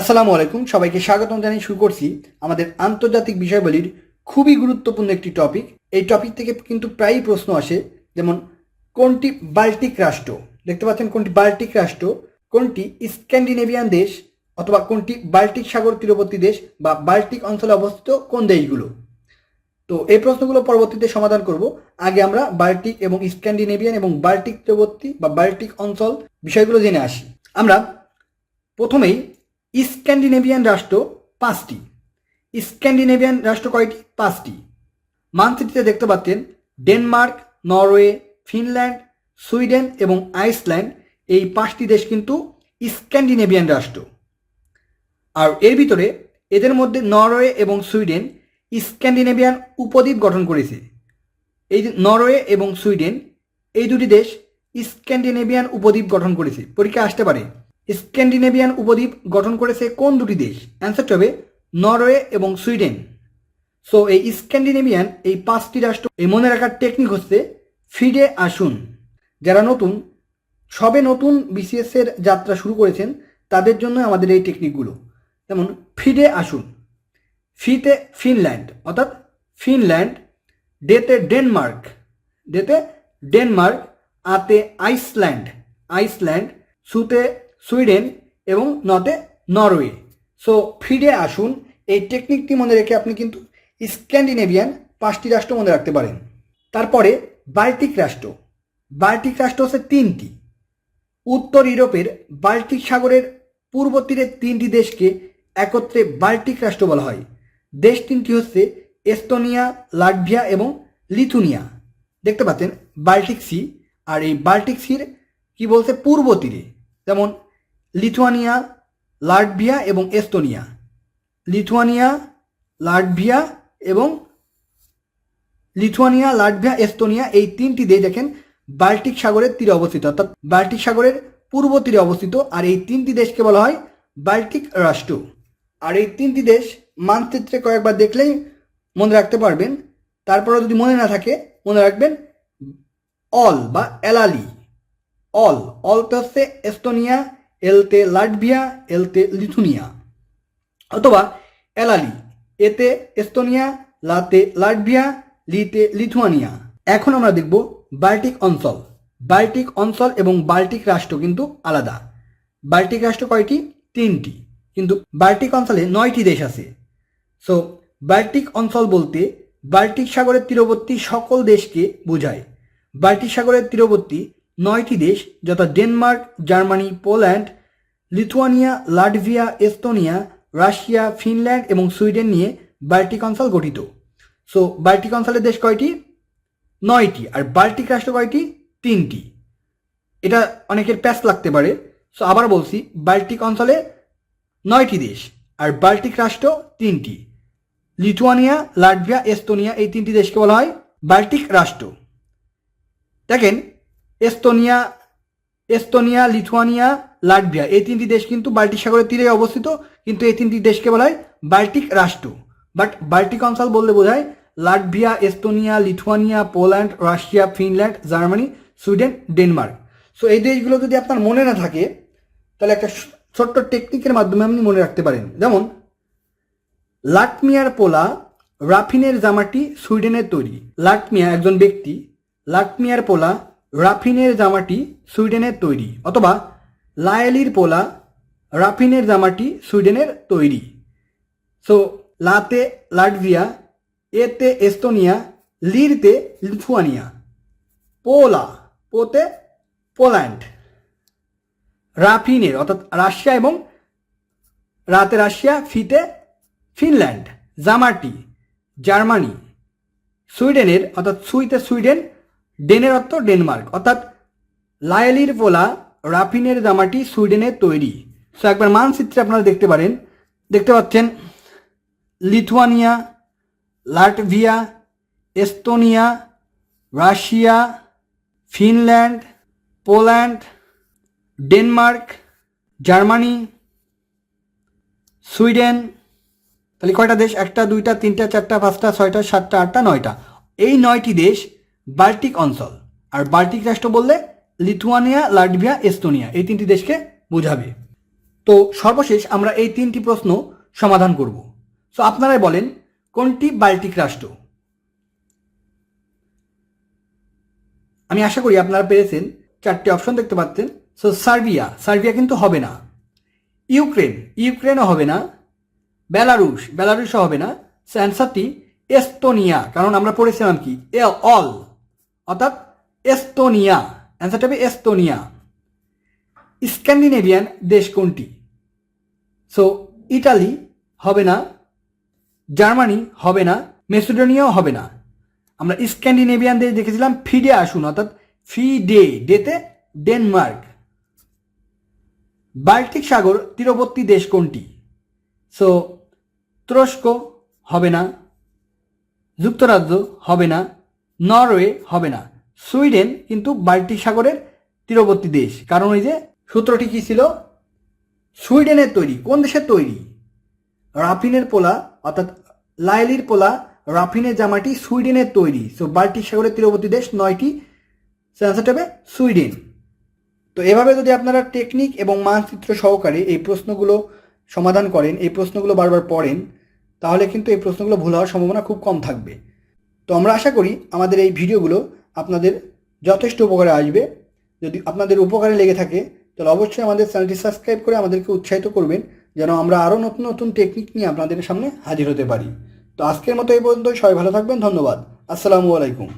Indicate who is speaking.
Speaker 1: আসসালামু আলাইকুম, সবাইকে স্বাগতম জানিয়ে শুরু করছি আমাদের আন্তর্জাতিক বিষয়বলির খুবই গুরুত্বপূর্ণ একটি টপিক এই টপিক থেকে কিন্তু প্রায়ই প্রশ্ন আসে, যেমন, কোনটি বাল্টিক রাষ্ট্র? দেখতে পাচ্ছেন কোনটি বাল্টিক রাষ্ট্র, কোনটি স্ক্যান্ডিনেভিয়ান দেশ, অথবা কোনটি বাল্টিক সাগর তীরবর্তী দেশ বা বাল্টিক অঞ্চলে অবস্থিত কোন দেশগুলো? তো এই প্রশ্নগুলো পরবর্তীতে সমাধান করব। আগে আমরা বাল্টিক এবং স্ক্যান্ডিনেভিয়ান এবং বাল্টিক তীরবর্তী বা বাল্টিক অঞ্চল বিষয়গুলো জেনে আসি। আমরা প্রথমেই স্ক্যান্ডিনেভিয়ান রাষ্ট্র পাঁচটি। স্ক্যান্ডিনেভিয়ান রাষ্ট্র কয়টি? পাঁচটি। মানচিত্রে দেখতে পাচ্ছেন ডেনমার্ক, নরওয়ে, ফিনল্যান্ড, সুইডেন এবং আইসল্যান্ড। এই পাঁচটি দেশ কিন্তু স্ক্যান্ডিনেভিয়ান রাষ্ট্র। আর এর ভিতরে এদের মধ্যে নরওয়ে এবং সুইডেন স্ক্যান্ডিনেভিয়ান উপদ্বীপ গঠন করেছে। এই নরওয়ে এবং সুইডেন, এই দুটি দেশ স্ক্যান্ডিনেভিয়ান উপদ্বীপ গঠন করেছে। পরীক্ষা আসতে পারে। স্ক্যান্ডিনেভিয়ান উপদ্বীপ গঠন করেছে কোন দুটি দেশ? অ্যান্সারটা হবে নরওয়ে এবং সুইডেন। সো এই স্ক্যান্ডিনেভিয়ান এই পাঁচটি রাষ্ট্র, এই মনে রাখার টেকনিক হচ্ছে ফিডে আসুন। যারা নতুন, সবে নতুন বিসিএস এর যাত্রা শুরু করেছেন, তাদের জন্য আমাদের এই টেকনিকগুলো যেমন ফিডে আসুন। ফিতে ফিনল্যান্ড, অর্থাৎ ফিনল্যান্ড, ডেতে ডেনমার্ক। ডেতে ডেনমার্ক, আতে আইসল্যান্ড। আইসল্যান্ড, সুতে সুইডেন এবং নতে নরওয়ে। সো ফিডে আসুন। এই টেকনিকটি মনে রেখে আপনি কিন্তু স্ক্যান্ডিনেভিয়ান পাঁচটি রাষ্ট্র মনে রাখতে পারেন। তারপরে বাল্টিক রাষ্ট্র। বাল্টিক রাষ্ট্র হচ্ছে তিনটি। উত্তর ইউরোপের বাল্টিক সাগরের পূর্ব তীরের তিনটি দেশকে একত্রে বাল্টিক রাষ্ট্র বলা হয়। দেশ তিনটি হচ্ছে এস্তোনিয়া, লাটভিয়া এবং লিথুনিয়া। দেখতে পাচ্ছেন, বাল্টিক সি। আর এই বাল্টিক সির কি বলছে? পূর্ব তীরে। যেমন লিথুয়ানিয়া, লাটভিয়া এবং এস্তোনিয়া। লিথুয়ানিয়া, লাটভিয়া এবং লিথুয়ানিয়া, লাটভিয়া, এস্তোনিয়া এই তিনটি দেশ দেখেন বাল্টিক সাগরের তীরে অবস্থিত। অর্থাৎ বাল্টিক সাগরের পূর্ব তীরে অবস্থিত আর এই তিনটি দেশকে বলা হয় বাল্টিক রাষ্ট্র। আর এই তিনটি দেশ মানচিত্রে কয়েকবার দেখলেই মনে রাখতে পারবেন। তারপরেও যদি মনে না থাকে, মনে রাখবেন অল বা এলালি। অল অল তো হচ্ছে এস্তোনিয়া এলতে লাটভিয়া, এলতে লিথুনিয়া। অথবা এলালি, এতে এস্তোনিয়া, লাতে লাটভিয়া, লিতে লিথুয়ানিয়া। এখন আমরা দেখব বাল্টিক অঞ্চল। বাল্টিক অঞ্চল এবং বাল্টিক রাষ্ট্র কিন্তু আলাদা। বাল্টিক রাষ্ট্র কয়টি? তিনটি। কিন্তু বাল্টিক অঞ্চলে নয়টি দেশ আছে। সো বাল্টিক অঞ্চল বলতে বাল্টিক সাগরের তীরবর্তী সকল দেশকে বোঝায়। বাল্টিক সাগরের তীরবর্তী নয়টি দেশ, যথা Denmark, Germany, Poland, Lithuania, Latvia, Estonia, Russia, Finland এবং সুইডেন নিয়ে বাল্টিক অঞ্চল গঠিত। সো বাল্টিক অঞ্চলের দেশ কয়টি? নয়টি। আর বাল্টিক রাষ্ট্র কয়টি? তিনটি। এটা অনেকের প্যাস লাগতে পারে। সো আবার বলছি, বাল্টিক অঞ্চলে নয়টি দেশ, আর বাল্টিক রাষ্ট্র তিনটি। লিথুয়ানিয়া, লাটভিয়া, এস্তোনিয়া এই তিনটি দেশকে বলা হয় বাল্টিক রাষ্ট্র। দেখেন এস্তোনিয়া এস্তোনিয়া, লিথুয়ানিয়া, লাটভিয়া। এই তিনটি দেশ কিন্তু বাল্টিক সাগরের তীরে অবস্থিত, কিন্তু এই তিনটি দেশকে বলা হয় বাল্টিক রাষ্ট্র। বাট বাল্টিক অঞ্চল বললে বোঝায় Latvia, Estonia, Lithuania, Poland, Russia, Finland, Germany, Sweden, Denmark. So এই দেশগুলো যদি আপনার মনে না থাকে, তাহলে একটা ছোট্ট টেকনিকের মাধ্যমে আপনি মনে রাখতে পারেন। যেমন, লাটমিয়ার পোলা রাফিনের জামাটি সুইডেনের তৈরি। লাটমিয়া একজন ব্যক্তি, লাটমিয়ার পোলা রাফিনের জামাটি সুইডেনের তৈরি, অথবা লায়েলির পোলা রাফিনের জামাটি সুইডেনের তৈরি। সো, লাতে লাটভিয়া, এতে এস্তোনিয়া, লিরতে লিথুয়ানিয়া। পোলা, পোতে পোল্যান্ড। রাফিনের, অর্থাৎ রাশিয়া এবং রাতে রাশিয়া, ফিতে ফিনল্যান্ড। জামাটি জার্মানি। সুইডেনের, অর্থাৎ সুইতে সুইডেন ডেনের অর্থ ডেনমার্ক, অর্থাৎ লায়ালির পোলা রাফিনের জামাটি সুইডেনের তৈরি। সো একবার মানচিত্রে আপনারা দেখতে পারেন, দেখতে পাচ্ছেন Lithuania, Latvia, Estonia, Russia, Finland, Poland, Denmark, Germany, Sweden, তাহলে কয়টা দেশ? একটা, দুইটা, তিনটা, চারটা, পাঁচটা, ছয়টা, সাতটা, আটটা, নয়টা। এই নয়টি দেশ বাল্টিক অঞ্চল। আর বাল্টিক রাষ্ট্র বললে লিথুয়ানিয়া, লাটভিয়া, এস্তোনিয়া। এই তিনটি দেশকে বোঝাবে। তো সর্বশেষ আমরা এই তিনটি প্রশ্ন সমাধান করব। সো আপনারাই বলেন, কোনটি বাল্টিক রাষ্ট্র? আমি আশা করি আপনারা পেরেছেন, চারটি অপশন দেখতে পাচ্ছেন। সো সার্বিয়া সার্বিয়া কিন্তু হবে না। ইউক্রেন, ইউক্রেনও হবে না। বেলারুশ, বেলারুশও হবে না। সো অ্যান্সারটি এস্তোনিয়া, কারণ আমরা পড়েছিলাম কি? এ, অল। অর্থাৎ এস্তোনিয়া। অ্যান্সারটা হবে এস্তোনিয়া। স্ক্যান্ডিনেভিয়ান দেশ কোনটি? সো ইটালি হবে না, জার্মানি হবে না, মেসিডোনিয়াও হবে না। আমরা স্ক্যান্ডিনেভিয়ান দেশ দেখেছিলাম, ফিডে আসুন, অর্থাৎ ফি ডে ডেতে ডেনমার্ক। বাল্টিক সাগর তীরবর্তী দেশ কোনটি? সো তুরস্ক হবে না, যুক্তরাজ্য হবে না নরওয়ে হবে না। সুইডেন কিন্তু বাল্টিক সাগরের তীরবর্তী দেশ। কারণ ওই যে সূত্রটি কী ছিল? সুইডেনের তৈরি। কোন দেশের তৈরি? রাফিনের পোলা, অর্থাৎ লাইলির পোলা, রাফিনের জামাটি সুইডেনের তৈরি। সো বাল্টিক সাগরের তীরবর্তী দেশ নয়টি। অ্যান্সারটা হবে সুইডেন। তো, এভাবে যদি আপনারা টেকনিক এবং মানচিত্র সহকারে এই প্রশ্নগুলো সমাধান করেন, এই প্রশ্নগুলো বারবার পড়েন, তাহলে কিন্তু এই প্রশ্নগুলো ভুল হওয়ার সম্ভাবনা খুব কম থাকবে। তো আমরা আশা করি আমাদের এই ভিডিওগুলো আপনাদের যথেষ্ট উপকারে আসবে। যদি আপনাদের উপকারে লেগে থাকে, তাহলে অবশ্যই আমাদের চ্যানেলটি সাবস্ক্রাইব করে আমাদেরকে উৎসাহিত করবেন, যেন আমরা আরও নতুন নতুন টেকনিক নিয়ে আপনাদের সামনে হাজির হতে পারি। তো আজকের মতো এই পর্যন্ত সবাই ভালো থাকবেন, ধন্যবাদ। আসসালামু আলাইকুম।